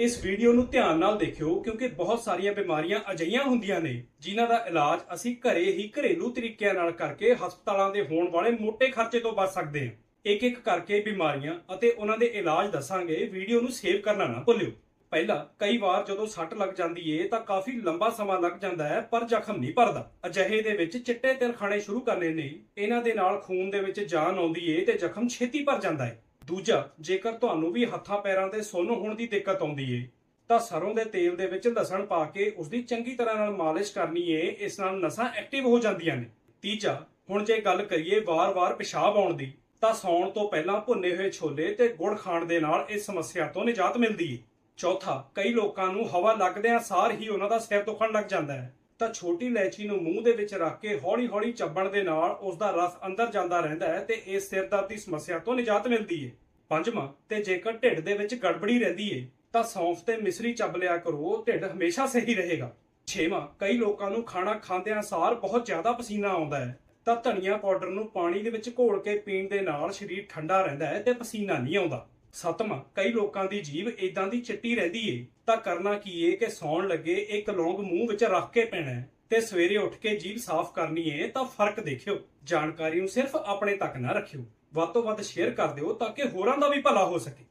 ਇਸ ਵੀਡੀਓ ਨੂੰ ਧਿਆਨ ਨਾਲ ਦੇਖਿਓ, ਕਿਉਂਕਿ ਬਹੁਤ ਸਾਰੀਆਂ ਬਿਮਾਰੀਆਂ ਅਜਿਹੀਆਂ ਹੁੰਦੀਆਂ ਨੇ, ਜਿਨ੍ਹਾਂ ਦਾ ਇਲਾਜ ਅਸੀਂ ਘਰੇ ਹੀ ਘਰੇਲੂ ਤਰੀਕਿਆਂ ਨਾਲ ਕਰਕੇ ਹਸਪਤਾਲਾਂ ਦੇ ਹੋਣ ਵਾਲੇ ਮੋٹے ਖਰਚੇ ਤੋਂ ਬਚ ਸਕਦੇ ਹਾਂ। ਇੱਕ ਇੱਕ ਕਰਕੇ ਬਿਮਾਰੀਆਂ ਅਤੇ ਉਹਨਾਂ ਦੇ ਇਲਾਜ ਦੱਸਾਂਗੇ, ਵੀਡੀਓ ਨੂੰ ਸੇਵ ਕਰਨਾ ਨਾ ਭੁੱਲਿਓ। ਪਹਿਲਾ, ਕਈ ਵਾਰ ਜਦੋਂ ਸੱਟ ਲੱਗ ਜਾਂਦੀ ਏ, ਤਾਂ ਕਾਫੀ ਲੰਬਾ ਸਮਾਂ ਲੱਗ ਜਾਂਦਾ ਹੈ, ਪਰ ਜ਼ਖਮ ਨਹੀਂ ਭਰਦਾ। ਅਜਿਹੇ ਦੇ ਵਿੱਚ ਚਿੱਟੇ ਤਿਲ ਖਾਣੇ ਸ਼ੁਰੂ ਕਰਨੇ ਨੇ, ਇਹਨਾਂ ਦੇ ਨਾਲ ਖੂਨ ਦੇ ਵਿੱਚ ਜਾਨ ਆਉਂਦੀ ਏ ਤੇ ਜ਼ਖਮ ਛੇਤੀ ਭਰ ਜਾਂਦਾ ਹੈ ਦੂਜਾ, ਜੇਕਰ ਤੁਹਾਨੂੰ ਵੀ ਹੱਥਾਂ ਪੈਰਾਂ ਦੇ ਸੁੰਨ ਹੋਣ ਦੀ ਦਿੱਕਤ ਆਉਂਦੀ ਏ, ਤਾਂ ਸਰੋਂ ਦੇ ਤੇਲ ਦੇ ਵਿੱਚ ਲਸਣ ਪਾ ਕੇ ਉਸ ਦੀ ਚੰਗੀ ਤਰ੍ਹਾਂ ਨਾਲ ਮਾਲਿਸ਼ ਕਰਨੀ ਏ, ਇਸ ਨਾਲ ਨਸਾਂ ਐਕਟਿਵ ਹੋ ਜਾਂਦੀਆਂ ਨੇ। ਤੀਜਾ, ਹੁਣ ਜੇ ਗੱਲ ਕਰੀਏ ਵਾਰ-ਵਾਰ ਪਿਸ਼ਾਬ ਆਉਣ ਦੀ, ਤਾਂ ਸੌਣ ਤੋਂ ਪਹਿਲਾਂ ਭੁੰਨੇ ਹੋਏ ਛੋਲੇ ਤੇ ਗੁੜ ਖਾਣ ਦੇ ਨਾਲ ਇਸ ਸਮੱਸਿਆ ਤੋਂ ਨਿਜਾਤ ਮਿਲਦੀ ਏ। ਚੌਥਾ, ਕਈ ਲੋਕਾਂ ਨੂੰ ਹਵਾ ਲੱਗਦਿਆਂ ਸਾਰ ਹੀ ਉਹਨਾਂ ਦਾ ਸਿਰ ਦੁਖਣ ਲੱਗ ਜਾਂਦਾ ਹੈ। ਤਾਂ ਛੋਟੀ ਇਲਾਇਚੀ ਨੂੰ ਮੂੰਹ ਦੇ ਵਿੱਚ ਰੱਖ ਕੇ ਹੌਲੀ-ਹੌਲੀ ਚੱਬਣ ਦੇ ਨਾਲ ਉਸ ਦਾ ਰਸ ਅੰਦਰ ਜਾਂਦਾ ਰਹਿੰਦਾ ਹੈ ਤੇ ਇਸ ਸਿਰ ਦਰਦ ਦੀ ਸਮੱਸਿਆ ਤੋਂ ਨਿਜਾਤ ਮਿਲਦੀ ਹੈ। ਪੰਜਵਾਂ, ਤੇ ਜੇਕਰ ਢਿੱਡ ਦੇ ਵਿੱਚ ਗੜਬੜੀ ਰਹਿੰਦੀ ਹੈ, ਤਾਂ ਸੌਂਫ ਤੇ ਮਿਸਰੀ ਚੱਬ ਲਿਆ ਕਰੋ, ਢਿੱਡ ਹਮੇਸ਼ਾ ਸਹੀ ਰਹੇਗਾ। ਛੇਵਾਂ, ਕਈ ਲੋਕਾਂ ਨੂੰ ਖਾਣਾ ਖਾਂਦਿਆਂ ਸਾਰ ਬਹੁਤ ਜ਼ਿਆਦਾ ਪਸੀਨਾ ਆਉਂਦਾ ਹੈ, ਤਾਂ ਧਨੀਆ ਪਾਊਡਰ ਨੂੰ ਪਾਣੀ ਦੇ ਵਿੱਚ ਘੋਲ ਕੇ ਪੀਣ ਦੇ ਨਾਲ ਸਰੀਰ ਠੰਡਾ ਰਹਿੰਦਾ ਹੈ ਤੇ ਪਸੀਨਾ ਨਹੀਂ ਆਉਂਦਾ। ਸਤਮ। ਕਈ ਲੋਕਾਂ ਦੀ ਜੀਭ ਇਦਾਂ ਦੀ ਚਿੱਟੀ ਰਹਿੰਦੀ ਏ। ਤਾਂ ਕਰਨਾ ਕੀ ਏ ਕਿ ਸੌਣ ਲੱਗੇ, ਇੱਕ ਲੌਂਗ ਮੂੰਹ ਵਿੱਚ ਰੱਖ ਕੇ ਪੈਣਾ ਤੇ ਸਵੇਰੇ ਉੱਠ ਕੇ ਜੀਭ ਸਾਫ਼ ਕਰਨੀ ਏ ਤਾਂ ਫ਼ਰਕ ਦੇਖਿਓ। ਜਾਣਕਾਰੀ ਨੂੰ ਸਿਰਫ ਆਪਣੇ ਤੱਕ ਨਾ ਰੱਖਿਓ। ਵੱਧ ਤੋਂ ਵੱਧ ਸ਼ੇਅਰ ਕਰ ਦਿਓ ਤਾਂ ਕਿ ਹੋਰਾਂ ਦਾ ਵੀ ਭਲਾ ਹੋ ਸਕੇ।